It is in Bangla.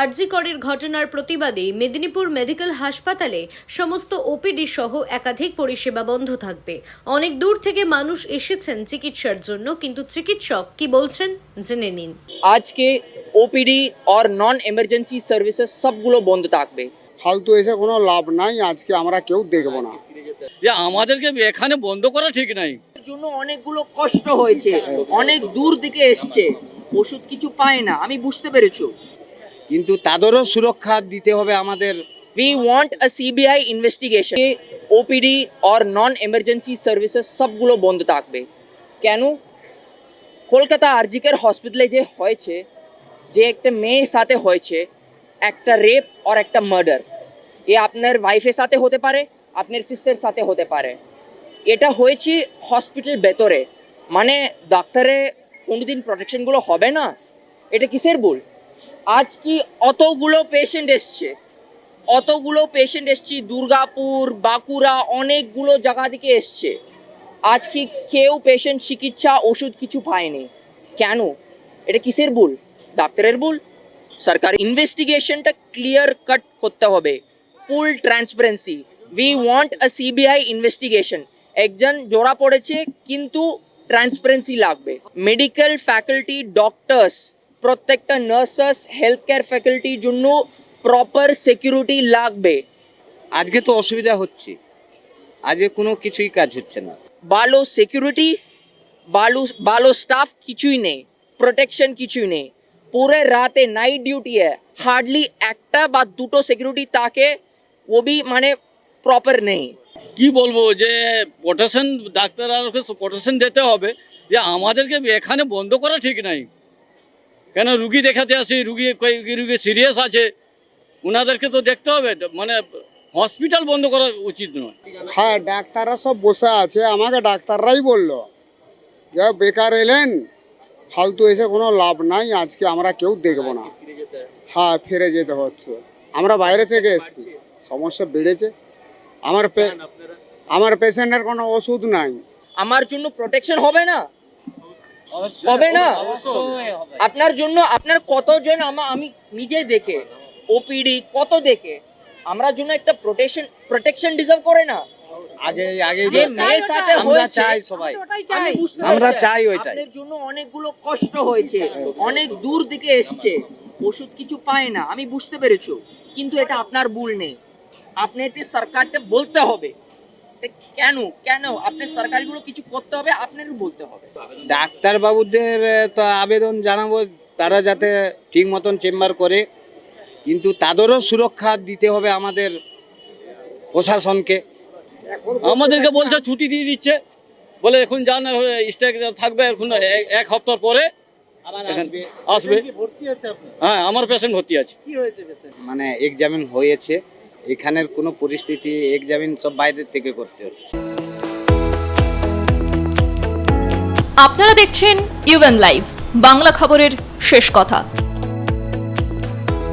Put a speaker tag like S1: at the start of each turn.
S1: আরজিকরের ঘটনার প্রতিবাদে মেদিনীপুর মেডিকেল হাসপাতালে সমস্ত ওপিডি সহ একাধিক পরিষেবা বন্ধ থাকবে। অনেক দূর থেকে মানুষ এসেছেন চিকিৎসার জন্য কিন্তু চিকিৎসক কি বলছেন জেনে নিন।
S2: আজকে ওপিডি আর নন এমার্জেন্সি সার্ভিসেস সবগুলো বন্ধ থাকবে।
S3: ফালতু এসে কোনো লাভ নাই আজকে আমরা কেউ দেখব না।
S4: যে আমাদেরকে এখানে বন্ধ করা ঠিক নাই।
S2: জন্য অনেকগুলো কষ্ট হয়েছে অনেক দূর দিকে এসছে ওষুধ কিছু পায় না আমি বুঝতে পেরেছ।
S5: কিন্তু তাদেরও সুরক্ষা দিতে হবে আমাদের
S2: we want a CBI investigation OPD or non emergency services সবগুলো বন্ধ থাকবে। কেন? কলকাতা আরজিকের হসপিটালে যে হয়েছে, যে একটা মেয়ের সাথে হয়েছে, একটা রেপ আর একটা মার্ডার এ আপনার ওয়াইফের সাথে হতে পারে, আপনার সিস্টার সাথে হতে পারে। এটা হয়েছে হসপিটাল ভেতরে। মানে ডাক্তারে কোনোদিন প্রোটেকশনগুলো হবে না? এটা কিসের ভুল? আজ কি অতগুলো পেশেন্ট এসছে? অতগুলো পেশেন্ট এসছি, দুর্গাপুর, বাঁকুড়া, অনেকগুলো জায়গা থেকে এসছে। আজ কি কেউ পেশেন্ট চিকিৎসা ওষুধ কিছু পায়নি? কেন? এটা কিসের ভুল? ডাক্তারের ভুল? সরকার ইনভেস্টিগেশনটা ক্লিয়ার কাট করতে হবে। Full transparency we want a CBI investigation একজন জোড়া পড়েছে, কিন্তু ট্রান্সপারেন্সি লাগবে। মেডিকেল ফ্যাকাল্টি ডক্টরস প্রত্যেকটা নার্সাস হেলথ কেয়ার ফ্যাকাল্টির জন্য প্রপার সিকিউরিটি লাগবে।
S5: আজকে তো অসুবিধা হচ্ছে। আজকে কোনো কিছুই কাজ হচ্ছে না।
S2: ভালো সিকিউরিটি ভালো ভালো স্টাফ কিছুই নেই। প্রোটেকশন কিছুই নেই। পুরো রাতে নাইট ডিউটি হার্ডলি একটা বা দুটো সিকিউরিটি তাকে ও বি মানে প্রপার নেই।
S4: কি বলব যে প্রোটেকশন ডাক্তার আর প্রোটেকশন দিতে হবে। যে আমাদেরকে এখানে বন্ধ করা ঠিক নাই। কেন রুগী দেখাতে আসি? রুগী কই রুগী সিরিয়াস আছে? ওনাদেরকে তো দেখতে হবে। মানে হসপিটাল বন্ধ করা উচিত নয়।
S3: হ্যাঁ ডাক্তাররা সব বসে আছে। আমাকে ডাক্তাররাই বলল যে বেকার এলেন ফালতু এসে কোনো লাভ নাই আজকে আমরা কেউ দেখব না। হ্যাঁ ফিরে যেতে হচ্ছে। আমরা বাইরে থেকে এসেছি। সমস্যা বেড়েছে। আমার পে- আমার পেশেন্টের কোনো ওষুধ নাই।
S2: আমার জন্য প্রোটেকশন হবে না? হবে না? আপনার জন্য আপনার কতজন আমা- আমি নিজে দেখে ওপিডি কত দেখে আমরা জন্য একটা প্রোটেকশন প্রোটেকশন ডিজার্ভ করে না?
S5: আগে আগে
S2: যে মেয়ের সাথে
S5: আমরা চাই সবাই।
S2: আমি বুঝতে
S5: আমরা চাই ওইটাই।
S2: আপনার জন্য অনেকগুলো কষ্ট হয়েছে অনেক দূর থেকে এসছে ওষুধ কিছু পায় না আমি বুঝতে পেরেছ কিন্তু এটা আপনার ভুল নেই। আপনাকে সরকারকে বলতে হবে। এটা কেন? কেন? আপনার সরকারগুলো কিছু করতে হবে আপনার বলতে হবে।
S5: ডাক্তার বাবুদের তো আবেদন জানাব তারা যাতে ঠিক মতন চেম্বার করে কিন্তু তাদেরও সুরক্ষা দিতে হবে আমাদের প্রশাসনকে।
S4: আমাদেরকে বলছে ছুটি দিয়ে দিচ্ছে। বলে এখন যান স্ট্রাইক থাকবে এখন এক- এক সপ্তাহ পরে আসবে। হ্যাঁ আমার পেশেন্ট ভর্তি আছে।
S5: মানে এক্সামিন হয়েছে। এখানের কোনো পরিস্থিতি এক্সামিন সব বাইরের থেকে করতে হচ্ছে।
S6: আপনারা দেখছেন ইউএন লাইভ বাংলা খবরের শেষ কথা।